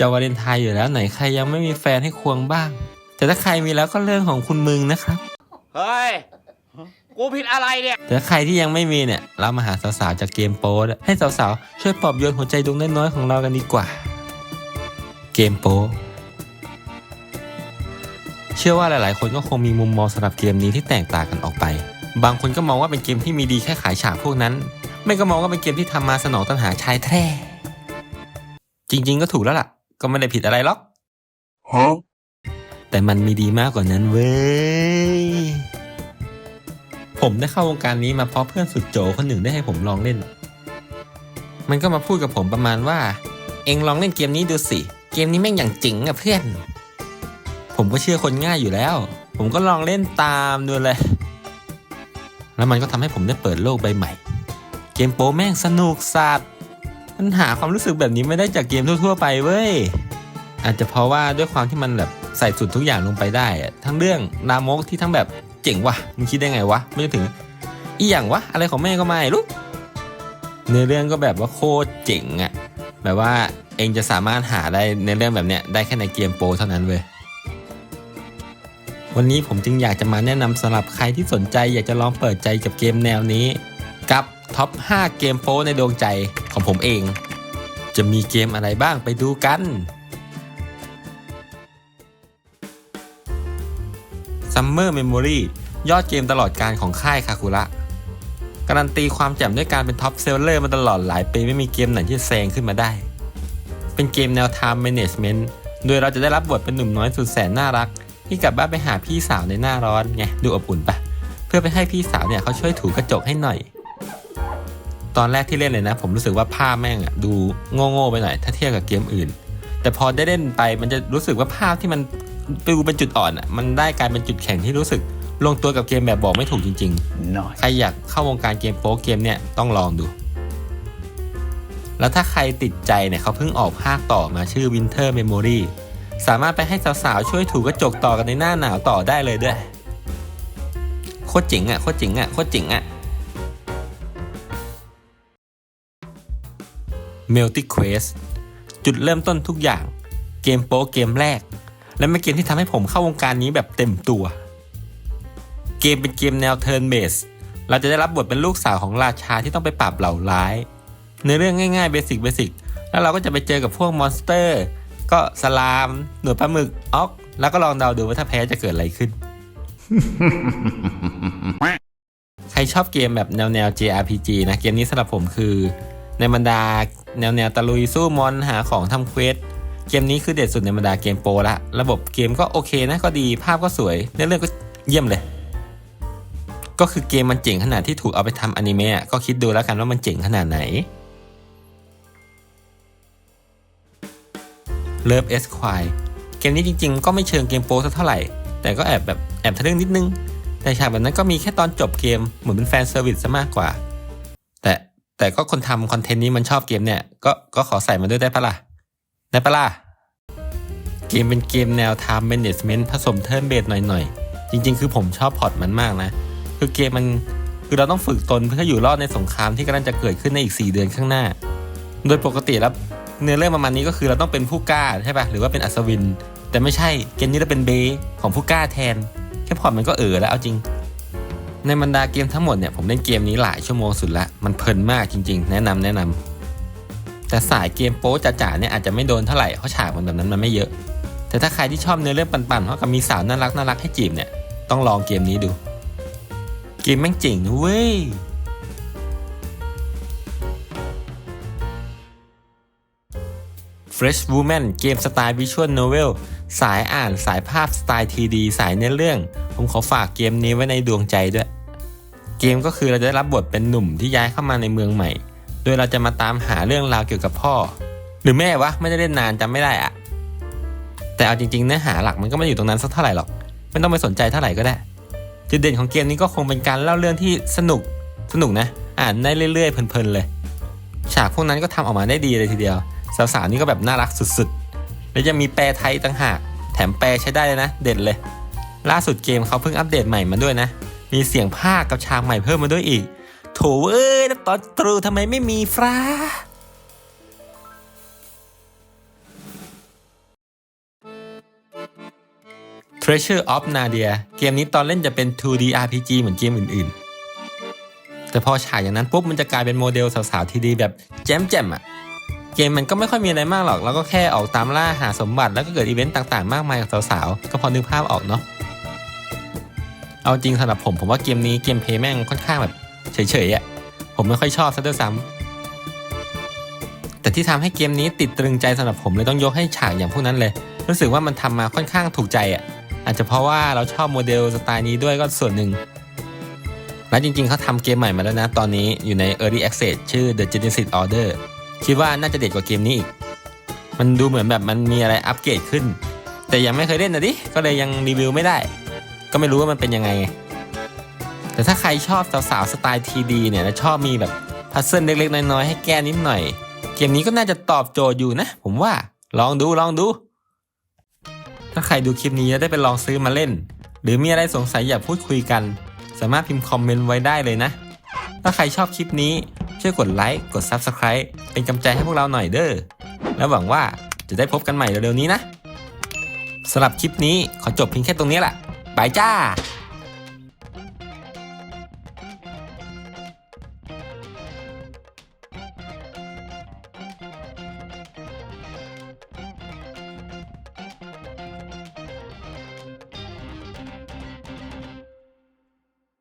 จะวาเลนไทน์อยู่แล้วไหนใครยังไม่มีแฟนให้ควงบ้าง แต่ถ้าใครมีแล้วก็เรื่องของคุณมึงนะครับ เฮ้ย กูผิดอะไรเนี่ย แต่ถ้าใครที่ยังไม่มีเนี่ยเรามาหาสาวๆจากเกมโป๊ดให้สาวๆช่วยปลอบโยนหัวใจดวงน้อยๆของเรากันดีกว่า เกมโป๊เชื่อว่าหลายๆ คนก็คงมีมุมมองสำหรับเกมนี้ที่แตกต่างกันออกไป บางคนก็มองว่าเป็นเกมที่มีดีแค่ขายฉากพวกนั้น ไม่ก็มองว่าเป็นเกมที่ทำมาสนองตัณหาชายแท้ จริง ๆ ก็ถูกแล้วล่ะ ก็ไม่ได้ผิดอะไรหรอก Huh? แต่มันมีดีมากกว่านั้นเว้ย ผมได้เข้าวงการนี้มาเพราะเพื่อนสุดโจคนหนึ่งได้ให้ผมลองเล่น มันก็มาพูดกับผมประมาณว่า เอ็งลองเล่นเกมนี้ดูสิ เกมนี้แม่งอย่างจริงอะเพื่อน ผมก็เชื่อคนง่ายอยู่แล้ว ผมก็ลองเล่นตามดูเลย แล้วมันก็ทำให้ผมได้เปิดโลกใบใหม่ เกมโปรแม่งสนุกสัตว์ มันหาความรู้สึกแบบนี้ไม่ได้จากเกมทั่วๆไปเว้ย อาจจะเพราะว่าด้วยความที่มันแบบใส่สุดทุกอย่างลงไปได้ ทั้งเรื่องลามกที่ทั้งแบบเจ๋งวะมึงคิดได้ไงวะไม่ถึง อีหยังวะอะไรของแม่ก็ไม่รู้เนื้อเรื่องก็แบบว่าโคตรเจ๋งอะแบบว่าเองจะสามารถหาได้ในเรื่องแบบเนี้ยได้แค่ในเกมโปรเท่านั้นเว้ยวันนี้ผมจึงอยากจะมาแนะนำสำหรับใครที่สนใจอยากจะลองเปิดใจกับเกมแนวนี้ กับท็อป 5 เกมโปรในดวงใจ ของผมเอง จะมีเกมอะไรบ้างไปดูกัน Summer Memory ยอดเกมตลอดการของค่ายคาคุระการันตีความแจ่มด้วยการเป็นท็อปเซลเลอร์มาตลอดหลายปีไม่มีเกมไหนที่แซงขึ้นมาได้ เป็นเกมแนว Time Management โดยเราจะได้รับบทเป็นหนุ่มน้อยสุดแสนน่ารัก ที่กลับบ้านไปหาพี่สาวในหน้าร้อนไงดูอบอุ่นปะเพื่อไปให้พี่สาวเนี่ยเขาช่วยถูกระจกให้หน่อย อนแรกที่เล่นเลยนะ ผมรู้สึกว่าภาพแม่งอะดูโง่ๆไปหน่อยถ้าเทียบกับเกมอื่น แต่พอได้เล่นไปมันจะรู้สึกว่าภาพที่มันดูเป็นจุดอ่อนอะมันได้กลายเป็นจุดแข็งที่รู้สึกลงตัวกับเกมแบบบอกไม่ถูกจริง Nice. ๆใครอยากเข้าวงการเกมโป๊เกมเนี่ยต้องลองดู แล้วถ้าใครติดใจเนี่ยเขาเพิ่งออกภาคต่อมาชื่อ Winter Memory สามารถไปให้สาวๆ ช่วยถูกระจกต่อกันในหน้าหนาวต่อได้เลยด้วย โคตรเจ๋งอะ โคตรเจ๋งอะ โคตรเจ๋งอะ Melty Quest จุดเริ่มต้นทุกอย่าง เกมโป๊เกมแรก และเป็นเกมที่ทำให้ผมเข้าวงการนี้แบบเต็มตัว เกมเป็นเกมแนว Turn Based เราจะได้รับบทเป็นลูกสาวของราชาที่ต้องไปปราบเหล่าร้าย ในเรื่องง่ายๆเบสิกเบสิกแล้วเราก็จะไปเจอกับพวกมอนสเตอร์ ก็สลาม หนวดปลาหมึกออก แล้วก็ลองเดาดูว่าถ้าแพ้จะเกิดอะไรขึ้น ใครชอบเกมแบบแนวแนว JRPG นะ เกมนี้สำหรับผมคือ ในบรรดาแนวแนวตะลุยสู้มอนหาของทำเควสเกมนี้คือเด็ดสุดในบรรดาเกมโปรละ ระบบเกมก็โอเคนะก็ดีภาพก็สวยเนื้อเรื่องก็เยี่ยมเลย ก็คือเกมมันเจ๋งขนาดที่ถูกเอาไปทำอนิเมะก็คิดดูแล้วกันว่ามันเจ๋งขนาดไหน Love S q u i เกมนี้จริง ๆ ก็ไม่เชิงเกมโปรสักเท่าไหร่ แต่ก็แอบแบบแอบทะลึ่งนิดนึง แต่ฉากแบบนั้นก็มีแค่ตอนจบเกมเหมือนเป็นแฟนเซอร์วิสซะมากกว่า แต่ก็คนทำคอนเทนต์นี้มันชอบเกมเนี่ย ก็ก็ขอใส่มาด้วยได้ปะล่ะ ได้ปะล่ะ เกมเป็นเกมแนว Time Management ผสมเทิร์นเบสหน่อยๆ จริง ๆ คือผมชอบพล็อตมันมากนะ คือเกมมันคือเราต้องฝึกตนเพื่ออยู่รอดในสงครามที่กำลังจะเกิดขึ้นในอีก 4 เดือนข้างหน้า โดยปกติแล้วเนื้อเรื่องประมาณนี้ก็คือเราต้องเป็นผู้กล้าใช่ปะหรือว่าเป็นอัศวิน แต่ไม่ใช่เกมนี้เราเป็นเบของผู้กล้าแทน แค่พล็อตมันก็เออแล้วเอาจริง ในบรรดาเกมทั้งหมดเนี่ยผมเล่นเกมนี้หลายชั่วโมงสุดละมันเพลินมากจริง ๆ แนะนำแนะนำแต่สายเกมโป๊จ๋าๆเนี่ยอาจจะไม่โดนเท่าไหร่เพราะฉากมันแบบนั้นมันไม่เยอะ แต่ถ้าใครที่ชอบเนื้อเรื่องปั่นๆเพราะกับมีสาวน่ารักน่ารักให้จีบเนี่ยต้องลองเกมนี้ดู เกมแม่งเจ๋งนะเว้ย Fresh Woman เกมสไตล์ Visual Novel สายอ่านสายภาพสไตล์ TD สายเนื้อเรื่อง ผมขอฝากเกมนี้ไว้ในดวงใจด้วย เกมก็คือเราจะได้รับบทเป็นหนุ่มที่ย้ายเข้ามาในเมืองใหม่ โดยเราจะมาตามหาเรื่องราวเกี่ยวกับพ่อ หรือแม่วะไม่ได้เล่นนานจำไม่ได้อะแต่เอาจริงๆเนื้อหาหลักมันก็ไม่อยู่ตรงนั้นสักเท่าไหร่หรอกไม่ต้องไปสนใจเท่าไหร่ก็ได้จุดเด่นของเกมนี้ก็คงเป็นการเล่าเรื่องที่สนุกสนุกนะ อ่านได้เรื่อยๆเพลินๆเลย ฉากพวกนั้นก็ทำออกมาได้ดีเลยทีเดียวสาวๆนี่ก็แบบน่ารักสุดๆ แล้วยังมีแปลไทยต่างหาก แถมแปลใช้ได้เลยนะ เด็ดเลย ล่าสุดเกมเขาเพิ่งอัปเดตใหม่มาด้วยนะ มีเสียงภาคกับฉากใหม่เพิ่มมาด้วยอีก โถเอ้ยตอนตรูทำไมไม่มีฟ้าเ Treasure of Nadia เกมนี้ตอนเล่นจะเป็น 2D RPG เหมือนเกมอื่นๆ แต่พอฉายอย่างนั้นปุ๊บมันจะกลายเป็นโมเดลสาวๆที่ดีแบบแจ่มๆอะเกมมันก็ไม่ค่อยมีอะไรมากหรอก แล้วก็แค่ออกตามล่าหาสมบัติแล้วก็เกิดอีเวนต์ต่างๆ มากมายกับสาวๆ ก็พอนึกภาพออกเนาะ เอาจริงสำหรับผมผมว่าเกมนี้เกมเพย์แม่งค่อนข้างแบบเฉยๆอะ่ะผมไม่ค่อยชอบซะด้วยซ้ำแต่ที่ทำให้เกมนี้ติดตรึงใจสำหรับผมเลยต้องยกให้ฉากอย่างพวกนั้นเลย รู้สึกว่ามันทำมาค่อนข้างถูกใจอะ่ะอาจจะเพราะว่าเราชอบโมเดลสไตล์นี้ด้วยก็ส่วนหนึ่งและจริงๆเขาทำเกมใหม่มาแล้วนะ ตอนนี้อยู่ใน Early Access ชื่อ The Genesis Order คิดว่าน่าจะเด็ดกว่าเกมนี้อีก มันดูเหมือนแบบมันมีอะไรอัปเกรดขึ้น แต่ยังไม่เคยเล่นนะดิ ก็เลยยังรีวิวไม่ได้ ก็ไม่รู้ว่ามันเป็นยังไง แต่ถ้าใครชอบสาวๆสไตล์ทีดีเนี่ยและชอบมีแบบพัซเซิลเล็กๆน้อยๆให้แก้นิดหน่อย เกมนี้ก็น่าจะตอบโจทย์อยู่นะ ผมว่าลองดูลองดู ถ้าใครดูคลิปนี้ได้ไปลองซื้อมาเล่น หรือมีอะไรสงสัยอยากพูดคุยกัน สามารถพิมพ์คอมเมนต์ไว้ได้เลยนะ ถ้าใครชอบคลิปนี้ช่วยกดไลค์กด Subscribe เป็นกำลังใจให้พวกเราหน่อยเด้อแล้วหวังว่าจะได้พบกันใหม่เร็วๆนี้นะสำหรับคลิปนี้ขอจบเพียงแค่ตรงนี้แหละายจ้า